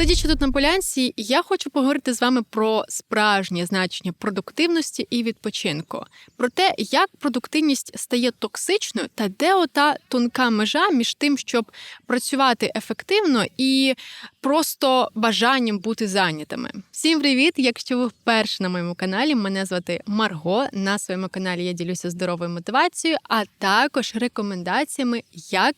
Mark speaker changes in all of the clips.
Speaker 1: Сидячи тут на полянці, я хочу поговорити з вами про справжнє значення продуктивності і відпочинку, про те, як продуктивність стає токсичною, та де ота тонка межа між тим, щоб працювати ефективно і просто бажанням бути зайнятими. Всім привіт! Якщо ви вперше на моєму каналі, мене звати Марго. На своєму каналі я ділюся здоровою мотивацією, а також рекомендаціями, як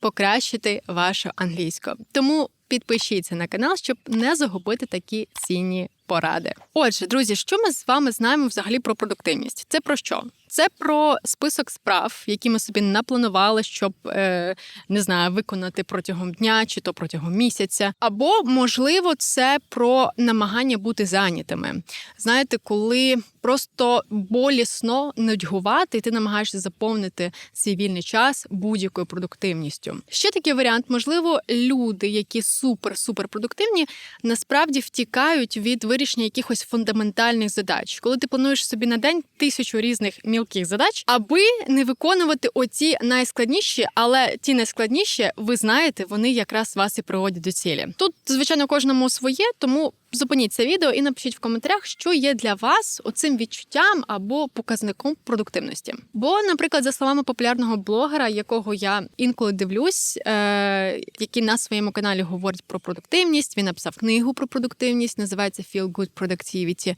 Speaker 1: покращити вашу англійську. Тому підпишіться на канал, щоб не загубити такі цінні поради. Отже, друзі, що ми з вами знаємо взагалі про продуктивність? Це про що? Це про список справ, які ми собі напланували, щоб е, не знаю, виконати протягом дня чи то протягом місяця. Або можливо, це про намагання бути зайнятими. Знаєте, коли просто болісно нудьгувати, і ти намагаєшся заповнити свій вільний час будь-якою продуктивністю. Ще такий варіант, можливо, люди, які супер-супер продуктивні, насправді втікають від вирішення якихось фундаментальних задач, коли ти плануєш собі на день тисячу різних мілких задач, аби не виконувати оці найскладніші, але ті найскладніші, ви знаєте, вони якраз вас і приводять до цілі. Тут, звичайно, кожному своє, тому. Зупиніть це відео і напишіть в коментарях, що є для вас оцим відчуттям або показником продуктивності. Бо, наприклад, за словами популярного блогера, якого я інколи дивлюсь, е- який на своєму каналі говорить про продуктивність, він написав книгу про продуктивність, називається Feel Good Productivity.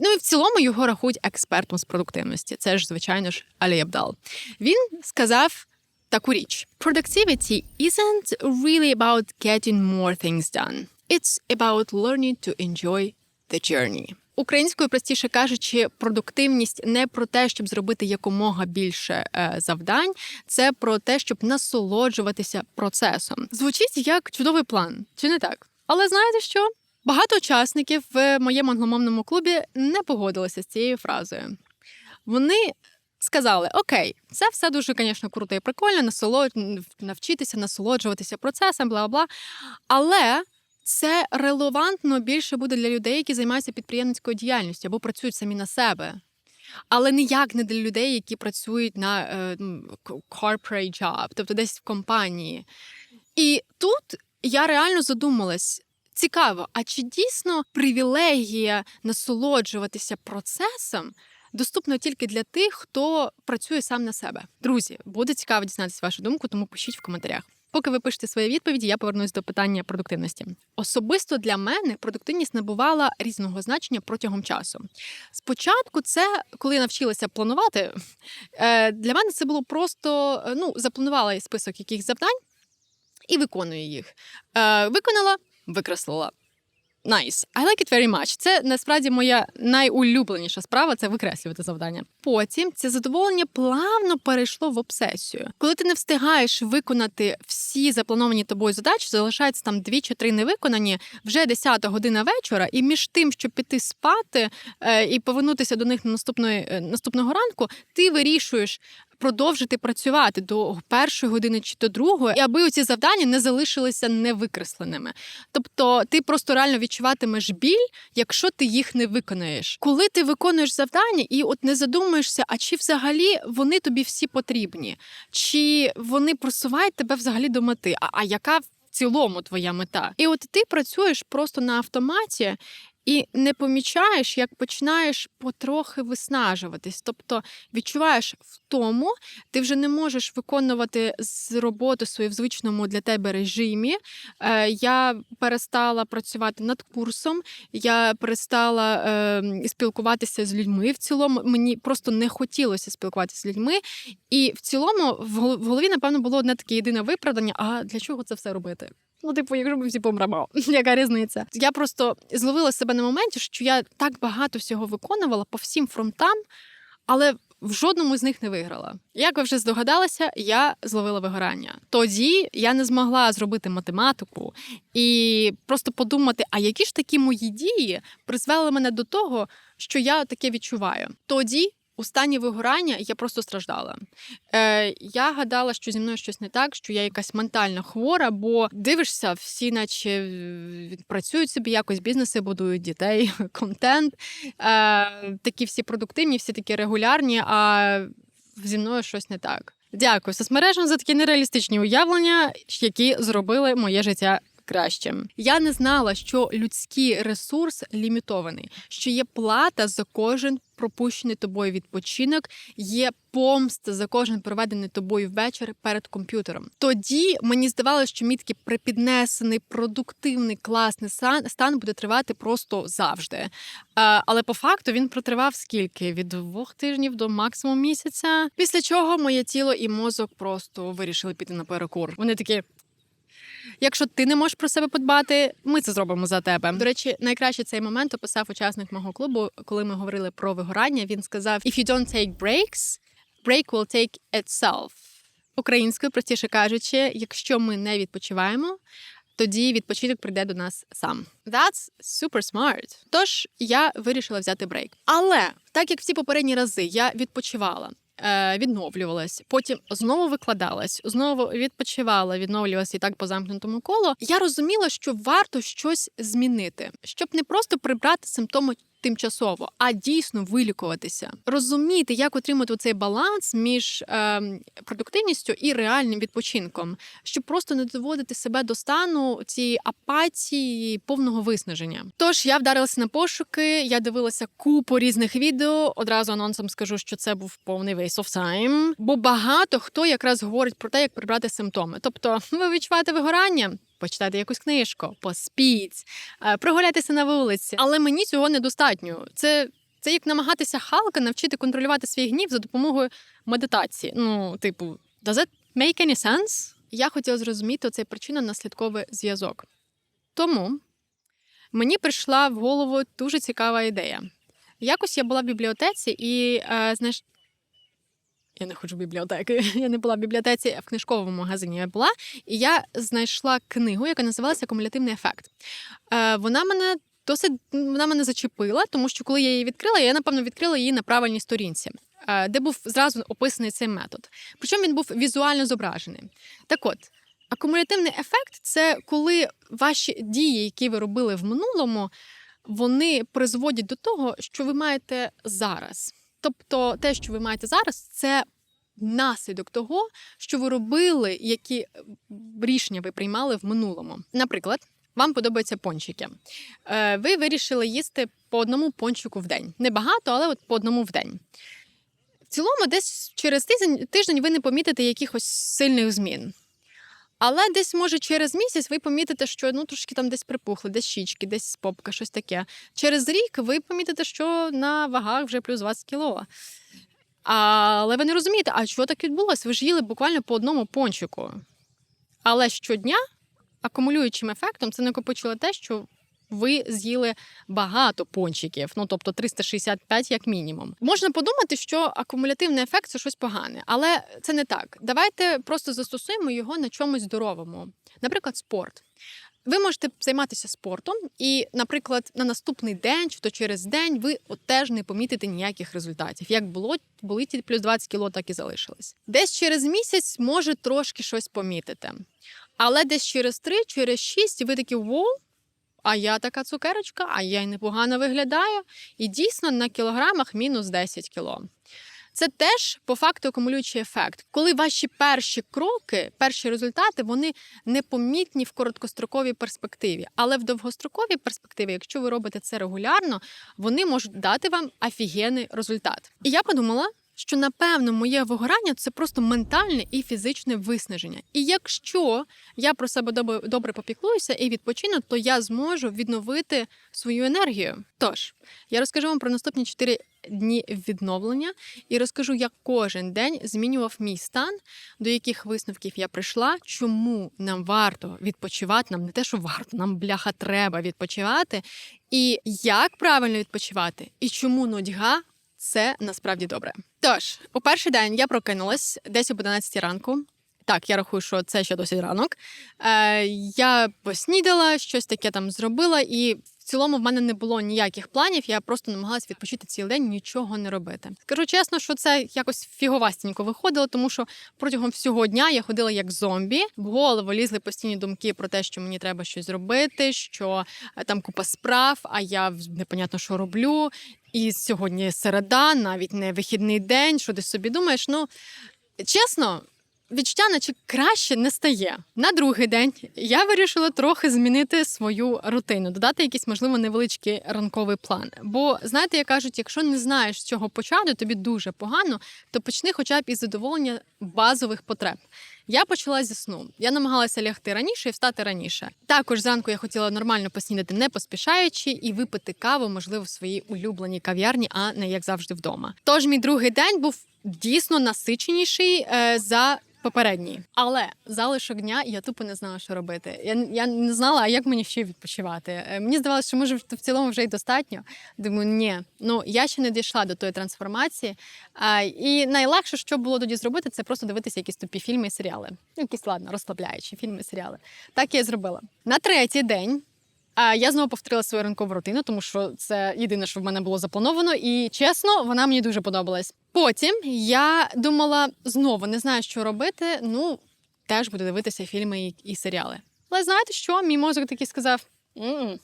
Speaker 1: Ну і в цілому його рахують експертом з продуктивності. Це ж, звичайно ж, Алі Абдал. Він сказав. Таку річ Productivity isn't really about getting more things done. It's about learning to enjoy the journey. Українською, простіше кажучи, продуктивність не про те, щоб зробити якомога більше е, завдань, це про те, щоб насолоджуватися процесом. Звучить як чудовий план, чи не так? Але знаєте що? Багато учасників в моєму англомовному клубі не погодилися з цією фразою. Вони сказали: Окей, це все дуже, звісно, круто і прикольно, насолод... навчитися, насолоджуватися процесом, бла бла. Але це релевантно більше буде для людей, які займаються підприємницькою діяльністю або працюють самі на себе. Але ніяк не для людей, які працюють на е, corporate job, тобто десь в компанії. І тут я реально задумалась. Цікаво, а чи дійсно привілегія насолоджуватися процесом доступна тільки для тих, хто працює сам на себе? Друзі, буде цікаво дізнатися вашу думку, тому пишіть в коментарях. Поки ви пишете свої відповіді, я повернусь до питання продуктивності. Особисто для мене продуктивність набувала різного значення протягом часу. Спочатку, це коли я навчилася планувати, е, для мене це було просто ну, запланувала список якихось завдань і виконую їх. Е, виконала, викреслила. Nice. I like it very much. Це насправді моя найулюбленіша справа це викреслювати завдання. Потім це задоволення плавно перейшло в обсесію. Коли ти не встигаєш виконати всі заплановані тобою задачі, залишається там дві чи три невиконані вже 10 година вечора, і між тим, щоб піти спати е, і повернутися до них на наступної е, наступного ранку, ти вирішуєш продовжити працювати до першої години чи до другої, аби ці завдання не залишилися невикресленими. Тобто ти просто реально відчуватимеш біль, якщо ти їх не виконаєш. Коли ти виконуєш завдання і от не задумуєшся, а чи взагалі вони тобі всі потрібні, чи вони просувають тебе взагалі до мети? А, а яка в цілому твоя мета? І от ти працюєш просто на автоматі, і не помічаєш, як починаєш потрохи виснажуватись. Тобто відчуваєш втому, ти вже не можеш виконувати з роботи свою в звичному для тебе режимі. Е, Я перестала працювати над курсом, я перестала е, спілкуватися з людьми. В цілому мені просто не хотілося спілкуватися з людьми. І в цілому в голові, напевно, було одне таке єдине виправдання: а для чого це все робити? Ну, типу, якщо ми всі помремо, яка різниця? Я просто зловила себе на моменті, що я так багато всього виконувала по всім фронтам, але в жодному з них не виграла. Як ви вже здогадалися, я зловила вигорання. Тоді я не змогла зробити математику і просто подумати, а які ж такі мої дії призвели мене до того, що я таке відчуваю. Тоді у стані вигорання я просто страждала. Е, Я гадала, що зі мною щось не так, що я якась ментально хвора, бо дивишся, всі, наче е, працюють собі якось, бізнеси будують дітей, контент, е, такі всі продуктивні, всі такі регулярні, а зі мною щось не так. Дякую соцмережам за такі нереалістичні уявлення, які зробили моє життя кращим. Я не знала, що людський ресурс лімітований, що є плата за кожен пропущений тобою відпочинок, є помста за кожен проведений тобою вечір перед комп'ютером. Тоді мені здавалося, що мій такий припіднесений, продуктивний, класний стан, стан буде тривати просто завжди. Е, але по факту він протривав скільки? Від двох тижнів до максимум місяця. Після чого моє тіло і мозок просто вирішили піти на перекур. Вони такі. Якщо ти не можеш про себе подбати, ми це зробимо за тебе. До речі, найкраще цей момент описав учасник мого клубу, коли ми говорили про вигорання. Він сказав: If you don't take breaks, break will take itself. Українською, простіше кажучи, якщо ми не відпочиваємо, тоді відпочинок прийде до нас сам. That's super smart. Тож я вирішила взяти брейк. Але так як всі попередні рази я відпочивала. Е, Відновлювалась, потім знову викладалась, знову відпочивала, відновлювалася і так по замкнутому колу. Я розуміла, що варто щось змінити, щоб не просто прибрати симптоми тимчасово, а дійсно вилікуватися, розуміти, як отримати цей баланс між е, продуктивністю і реальним відпочинком, щоб просто не доводити себе до стану цієї апатії, повного виснаження. Тож я вдарилася на пошуки, я дивилася купу різних відео. Одразу анонсом скажу, що це був повний waste of time, бо багато хто якраз говорить про те, як прибрати симптоми. Тобто, ви відчуваєте вигорання. Почитайте якусь книжку, поспіть, е, прогуляйтеся на вулиці. Але мені цього недостатньо. Це, це як намагатися Халка навчити контролювати свій гнів за допомогою медитації. Ну, типу, does it make any sense? Я хотіла зрозуміти цей причинно-наслідковий зв'язок. Тому мені прийшла в голову дуже цікава ідея. Якось я була в бібліотеці і, е, знаєш, я не ходжу в бібліотеки. Я не була в бібліотеці, а в книжковому магазині я була, і я знайшла книгу, яка називалася Акумулятивний ефект. Е, Вона мене досить вона мене зачепила, тому що коли я її відкрила, я напевно відкрила її на правильній сторінці, е, де був зразу описаний цей метод. Причому він був візуально зображений. Так от. Акумулятивний ефект це коли ваші дії, які ви робили в минулому, вони призводять до того, що ви маєте зараз. Тобто, те, що ви маєте зараз, це наслідок того, що ви робили, які рішення ви приймали в минулому. Наприклад, вам подобаються пончики. Е, Ви вирішили їсти по одному пончику в день. Небагато, але от по одному в день. В цілому, десь через тиждень ви не помітите якихось сильних змін. Але десь, може, через місяць ви помітите, що ну трошки там десь припухли, десь щічки, десь попка, щось таке. Через рік ви помітите, що на вагах вже плюс 20 кіло. Але ви не розумієте, а чого так відбулося? Ви ж їли буквально по одному пончику. Але щодня акумулюючим ефектом це накопичило те, що ви з'їли багато пончиків, ну тобто 365 як мінімум. Можна подумати, що акумулятивний ефект це щось погане, але це не так. Давайте просто застосуємо його на чомусь здоровому, наприклад, спорт. Ви можете займатися спортом, і, наприклад, на наступний день чи то через день ви от теж не помітите ніяких результатів. Як було, були ті плюс 20 кіло, так і залишились. Десь через місяць може трошки щось помітити. Але десь через 3, через 6 ви такі воу, а я така цукерочка, а я й непогано виглядаю. І дійсно на кілограмах мінус 10 кіло. Це теж по факту акумулюючий ефект, коли ваші перші кроки, перші результати, вони непомітні в короткостроковій перспективі. Але в довгостроковій перспективі, якщо ви робите це регулярно, вони можуть дати вам офігенний результат. І я подумала. Що напевно моє вигорання це просто ментальне і фізичне виснаження. І якщо я про себе добре, добре попіклуюся і відпочину, то я зможу відновити свою енергію. Тож я розкажу вам про наступні 4 дні відновлення і розкажу, як кожен день змінював мій стан, до яких висновків я прийшла, чому нам варто відпочивати. Нам не те, що варто, нам бляха треба відпочивати, і як правильно відпочивати, і чому нудьга це насправді добре. Тож, у перший день я прокинулась десь об 11 ранку. Так, я рахую, що це ще досить ранок. Е, Я поснідала, щось таке там зробила, і цілому в мене не було ніяких планів. Я просто намагалась відпочити цілий день, нічого не робити. Скажу чесно, що це якось фіговастенько виходило, тому що протягом всього дня я ходила як зомбі. В голову лізли постійні думки про те, що мені треба щось зробити, що е, там купа справ, а я непонятно, що роблю. І сьогодні середа, навіть не вихідний день, що ти собі думаєш. Ну чесно, відчуття, наче краще не стає. На другий день я вирішила трохи змінити свою рутину, додати якийсь, можливо, невеличкий ранковий план. Бо знаєте, як кажуть, якщо не знаєш з чого почати, тобі дуже погано, то почни хоча б із задоволення базових потреб. Я почала зі сну. Я намагалася лягти раніше і встати раніше. Також зранку я хотіла нормально поснідати, не поспішаючи, і випити каву, можливо, в своїй улюбленій кав'ярні, а не як завжди вдома. Тож мій другий день був дійсно насиченіший е, за. Попередній, але залишок дня я тупо не знала, що робити. Я я не знала, а як мені ще відпочивати. Е, Мені здавалося, що може в цілому вже й достатньо. Думаю, ні, ну я ще не дійшла до тої трансформації. А, і найлегше, що було тоді зробити, це просто дивитися якісь тупі фільми і серіали. Ну, якісь ладно, розслабляючі фільми і серіали. Так я і зробила. На третій день а я знову повторила свою ранкову рутину, тому що це єдине, що в мене було заплановано, і чесно, вона мені дуже подобалась. Потім я думала знову не знаю, що робити. Ну теж буду дивитися фільми і, і серіали. Але знаєте що? Мій мозок такий сказав: «М-м,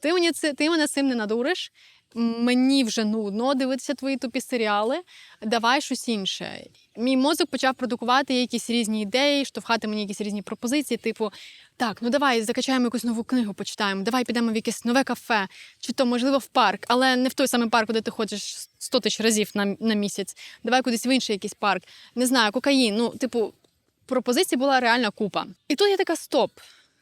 Speaker 1: ти мені це ти мене цим не надуриш. Мені вже нудно дивитися твої тупі серіали. Давай щось інше. Мій мозок почав продукувати якісь різні ідеї, штовхати мені якісь різні пропозиції, типу, так, ну давай закачаємо якусь нову книгу, почитаємо, давай підемо в якесь нове кафе, чи то, можливо, в парк, але не в той самий парк, куди ти ходиш 100 тисяч разів на на місяць. Давай кудись в інший якийсь парк. Не знаю, кокаїн. Ну, типу, пропозицій була реальна купа. І тут я така: стоп,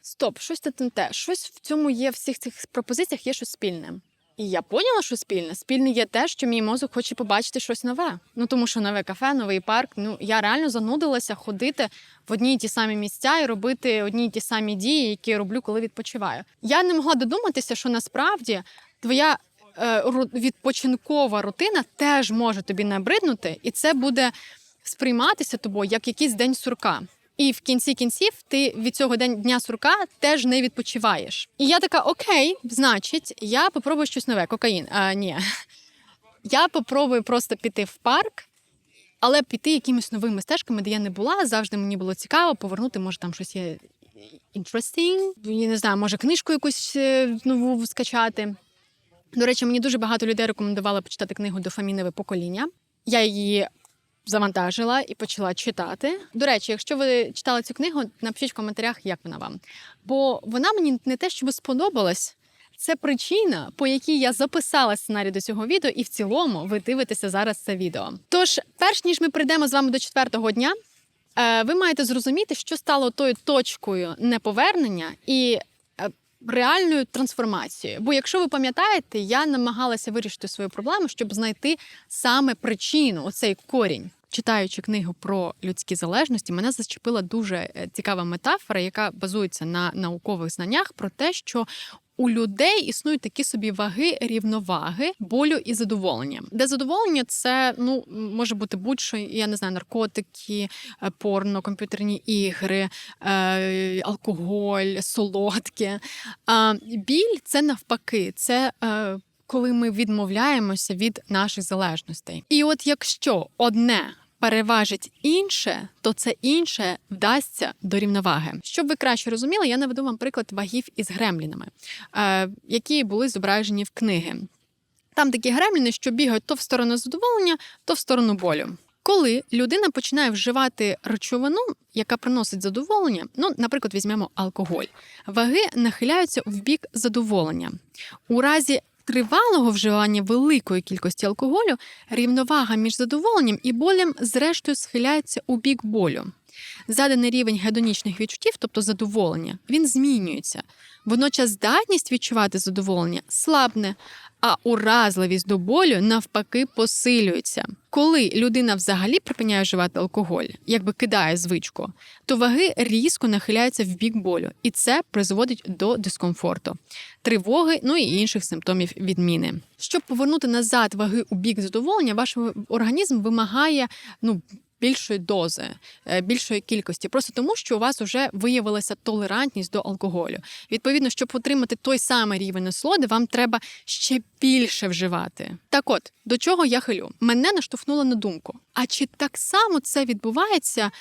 Speaker 1: стоп, щось те, щось в цьому є, в всіх цих пропозиціях є щось спільне. І я поняла, що спільне. Спільне є те, що мій мозок хоче побачити щось нове. Ну тому що нове кафе, новий парк. Ну я реально занудилася ходити в одні й ті самі місця і робити одні й ті самі дії, які я роблю, коли відпочиваю. Я не могла додуматися, що насправді твоя е, відпочинкова рутина теж може тобі набриднути, і це буде сприйматися тобою як якийсь день сурка. І в кінці кінців ти від цього дня сурка теж не відпочиваєш. І я така: окей, значить, я попробую щось нове. Кокаїн. А ні. Я попробую просто піти в парк, але піти якимись новими стежками, де я не була. Завжди мені було цікаво повернути, може, там щось є interesting. Я не знаю, може книжку якусь е, нову скачати. До речі, мені дуже багато людей рекомендували почитати книгу Дофамінове покоління. Я її завантажила і почала читати. До речі, якщо ви читали цю книгу, напишіть в коментарях, як вона вам. Бо вона мені не те, щоб сподобалась. Це причина, по якій я записала сценарій до цього відео, і в цілому ви дивитеся зараз це відео. Тож, перш ніж ми прийдемо з вами до четвертого дня, е, ви маєте зрозуміти, що стало тою точкою неповернення і е, реальною трансформацією. Бо, якщо ви пам'ятаєте, я намагалася вирішити свою проблему, щоб знайти саме причину, оцей корінь. Читаючи книгу про людські залежності, мене зачепила дуже е, цікава метафора, яка базується на наукових знаннях про те, що у людей існують такі собі ваги рівноваги, болю і задоволення. Де задоволення це ну може бути будь-що, я не знаю, наркотики, е, порно, комп'ютерні ігри, е, алкоголь, солодке. А біль це навпаки, це. Е, коли ми відмовляємося від наших залежностей, і от якщо одне переважить інше, то це інше вдасться до рівноваги. Щоб ви краще розуміли, я наведу вам приклад вагів із гремлінами, е, які були зображені в книги. Там такі гремліни, що бігають то в сторону задоволення, то в сторону болю. Коли людина починає вживати речовину, яка приносить задоволення, ну, наприклад, візьмемо алкоголь, ваги нахиляються в бік задоволення. У разі тривалого вживання великої кількості алкоголю рівновага між задоволенням і болем, зрештою, схиляється у бік болю. Заданий рівень гедонічних відчуттів, тобто задоволення, він змінюється. Водночас здатність відчувати задоволення слабне, а уразливість до болю навпаки посилюється. Коли людина взагалі припиняє вживати алкоголь, якби кидає звичку, то ваги різко нахиляються в бік болю, і це призводить до дискомфорту, тривоги, ну і інших симптомів відміни. Щоб повернути назад ваги у бік задоволення, ваш організм вимагає ну більшої дози, е, більшої кількості, просто тому, що у вас вже виявилася толерантність до алкоголю. Відповідно, щоб отримати той самий рівень насолоди, вам треба ще більше вживати. Так, от до чого я хилю? Мене наштовхнуло на думку. А чи так само це відбувається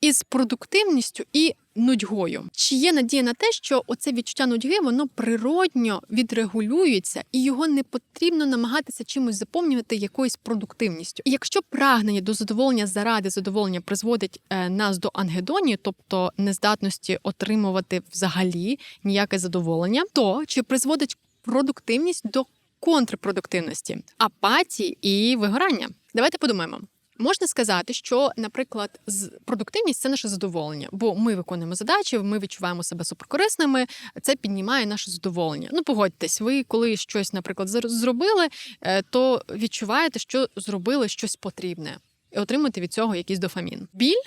Speaker 1: із продуктивністю і нудьгою. Чи є надія на те, що оце відчуття нудьги воно природньо відрегулюється, і його не потрібно намагатися чимось заповнювати якоюсь продуктивністю? І якщо прагнення до задоволення заради задоволення призводить е, нас до ангедонії, тобто нездатності отримувати взагалі ніяке задоволення, то чи призводить продуктивність до контрпродуктивності, апатії і вигорання? Давайте подумаємо. Можна сказати, що, наприклад, з- продуктивність це наше задоволення, бо ми виконуємо задачі, ми відчуваємо себе суперкорисними. Це піднімає наше задоволення. Ну, погодьтесь, ви коли щось, наприклад, зробили, е, то відчуваєте, що зробили щось потрібне, і отримуєте від цього якийсь дофамін. Біль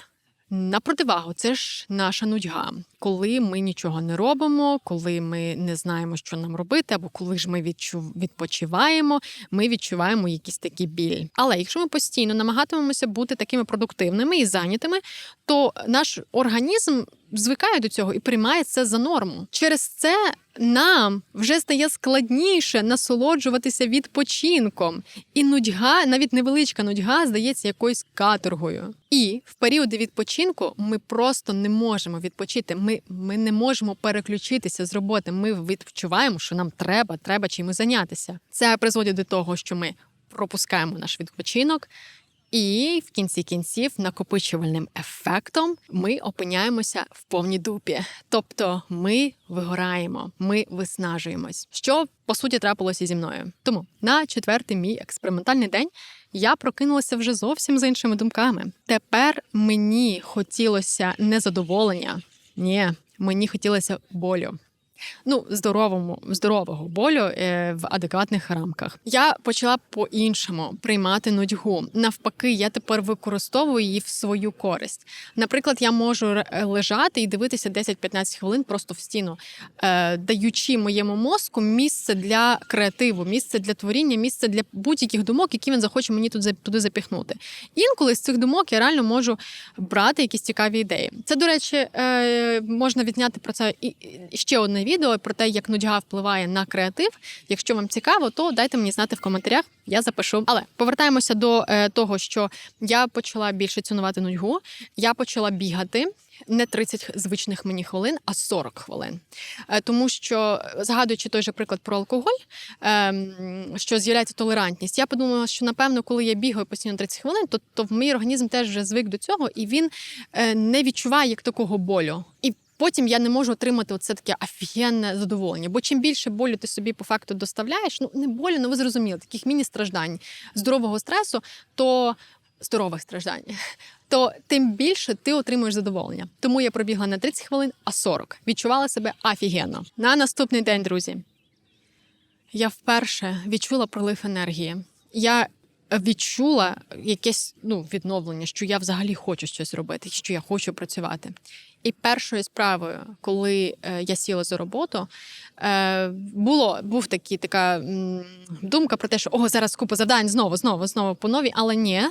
Speaker 1: на противагу, це ж наша нудьга. Коли ми нічого не робимо, коли ми не знаємо, що нам робити, або коли ж ми відпочиваємо, ми відчуваємо якийсь такий біль. Але якщо ми постійно намагатимемося бути такими продуктивними і зайнятими, то наш організм звикає до цього і приймає це за норму. Через це нам вже стає складніше насолоджуватися відпочинком, і нудьга, навіть невеличка нудьга, здається якоюсь каторгою. І в періоди відпочинку ми просто не можемо відпочити. Ми, ми не можемо переключитися з роботи. Ми відчуваємо, що нам треба, треба чимось зайнятися. Це призводить до того, що ми пропускаємо наш відпочинок. І в кінці кінців накопичувальним ефектом ми опиняємося в повній дупі. Тобто ми вигораємо, ми виснажуємось, що по суті трапилося зі мною. Тому на четвертий мій експериментальний день я прокинулася вже зовсім з іншими думками. Тепер мені хотілося не задоволення, ні, мені хотілося болю. Ну, здоровому, здорового болю е, в адекватних рамках. Я почала по-іншому приймати нудьгу. Навпаки, я тепер використовую її в свою користь. Наприклад, я можу лежати і дивитися 10-15 хвилин просто в стіну, е, даючи моєму мозку місце для креативу, місце для творіння, місце для будь-яких думок, які він захоче мені тут туди запіхнути. Інколи з цих думок я реально можу брати якісь цікаві ідеї. Це, до речі, е, можна відняти про це і ще одне відео про те, як нудьга впливає на креатив. Якщо вам цікаво, то дайте мені знати в коментарях. Я запишу. Але повертаємося до е, того, що я почала більше цінувати нудьгу. Я почала бігати. Не 30 звичних мені хвилин, а 40 хвилин. Е, Тому що, згадуючи той же приклад про алкоголь, ем, що з'являється толерантність, я подумала, що напевно, коли я бігаю постійно 30 хвилин, то, то в мій організм теж вже звик до цього, і він е, не відчуває як такого болю. І потім я не можу отримати оце таке офігенне задоволення. Бо чим більше болю ти собі по факту доставляєш, ну не болю, ну ви зрозуміли, таких міні-страждань, здорового стресу, то здорових страждань, то тим більше ти отримуєш задоволення. Тому я пробігла не 30 хвилин, а 40. Відчувала себе офігенно. На наступний день, друзі, я вперше відчула пролив енергії. Я відчула якесь ну, відновлення, що я взагалі хочу щось робити, що я хочу працювати. І першою справою, коли е, я сіла за роботу, е, було був такі така думка про те, що о, зараз купа завдань знову, знову, знову по новій. Але ні,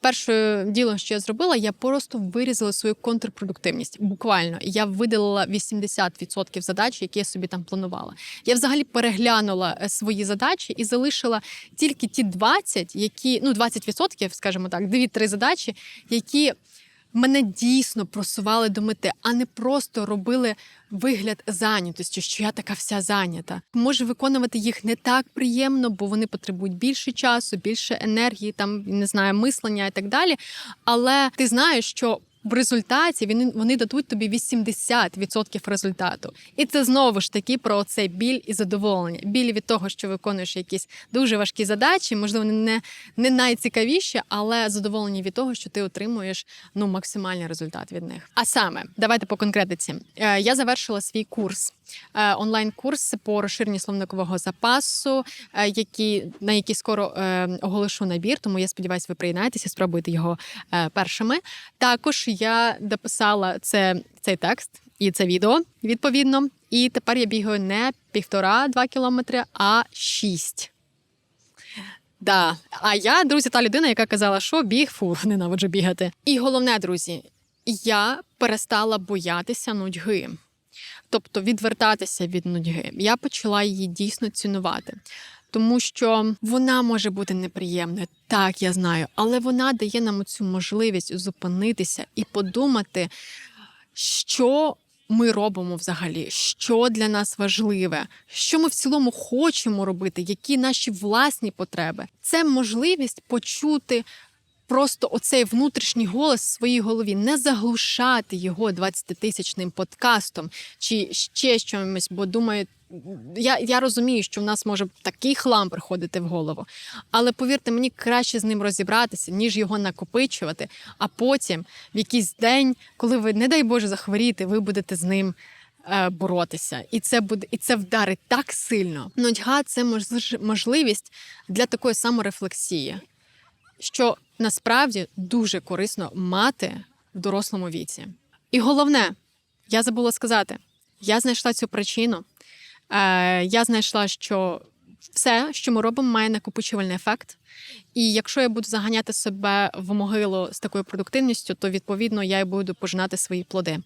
Speaker 1: перше діло, що я зробила, я просто вирізала свою контрпродуктивність. Буквально я видалила 80% задач, які я собі там планувала. Я взагалі переглянула е, свої задачі і залишила тільки ті 20, які ну 20%, скажімо так, 2-3 задачі, які мене дійсно просували до мети, а не просто робили вигляд зайнятості, що я така вся зайнята. Може виконувати їх не так приємно, бо вони потребують більше часу, більше енергії, там не знаю, мислення і так далі. Але ти знаєш, що в результаті вони, вони дадуть тобі 80% результату. І це знову ж таки про цей біль і задоволення. Біль від того, що виконуєш якісь дуже важкі задачі, можливо, не, не найцікавіші, але задоволення від того, що ти отримуєш ну максимальний результат від них. А саме, давайте по конкретиці. Е, Я завершила свій курс. е, Онлайн-курс по розширенню словникового запасу, е, який, на який скоро е, оголошу набір, тому я сподіваюся, ви приєднаєтеся, спробуйте його е, першими. Також я дописала це, цей текст і це відео відповідно. І тепер я бігаю не півтора-два кілометри, а шість. Да. А я, друзі, та людина, яка казала, що біг, фу, ненавиджу бігати. І головне, друзі, я перестала боятися нудьги. Тобто відвертатися від нудьги. Я почала її дійсно цінувати. Тому що вона може бути неприємною. Так, я знаю, але вона дає нам цю можливість зупинитися і подумати, що ми робимо взагалі, що для нас важливе, що ми в цілому хочемо робити, які наші власні потреби. Це можливість почути. Просто оцей внутрішній голос в своїй голові, не заглушати його 20-тисячним подкастом чи ще чимось, бо думаю, я, я розумію, що в нас може такий хлам приходити в голову. Але повірте, мені краще з ним розібратися, ніж його накопичувати. А потім, в якийсь день, коли ви, не дай Боже, захворієте, ви будете з ним. е, Боротися, і це буде, і це вдарить так сильно. Нудьга це мож- можливість для такої саморефлексії, що насправді дуже корисно мати в дорослому віці. І головне, я забула сказати: я знайшла цю причину. Е, я знайшла, що все, що ми робимо, має накопичувальний ефект. І якщо я буду заганяти себе в могилу з такою продуктивністю, то відповідно я й буду пожинати свої плоди.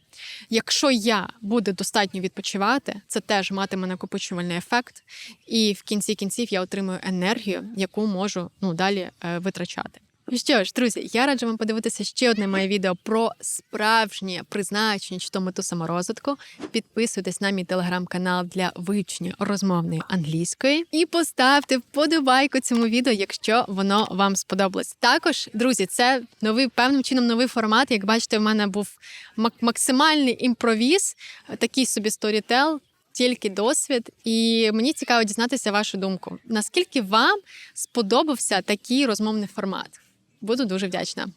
Speaker 1: Якщо я буду достатньо відпочивати, це теж матиме накопичувальний ефект, і в кінці кінців я отримую енергію, яку можу ну далі е, витрачати. Ну Що ж, друзі, я раджу вам подивитися ще одне моє відео про справжнє призначення чи то мету саморозвитку. Підписуйтесь на мій телеграм-канал для вивчення розмовної англійської і поставте вподобайку цьому відео, якщо воно вам сподобалось. Також, друзі, це новий певним чином новий формат. Як бачите, в мене був мак- максимальний імпровіз, такий собі сторітел. Тільки досвід, і мені цікаво дізнатися вашу думку. Наскільки вам сподобався такий розмовний формат? Буду дуже вдячна.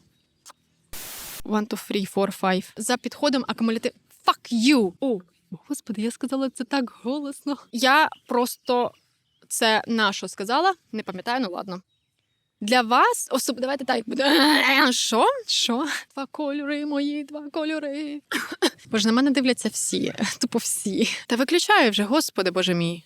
Speaker 1: One, two, three, four, five. За підходом акумулятив. Fuck you! О, господи, я сказала це так голосно. Я просто це на що сказала, не пам'ятаю, ну ладно. Для вас, особливо, давайте так буде. Що? Що? Два кольори мої, два кольори. Боже, на мене дивляться всі, тупо всі. Та виключаю вже, господи, боже мій.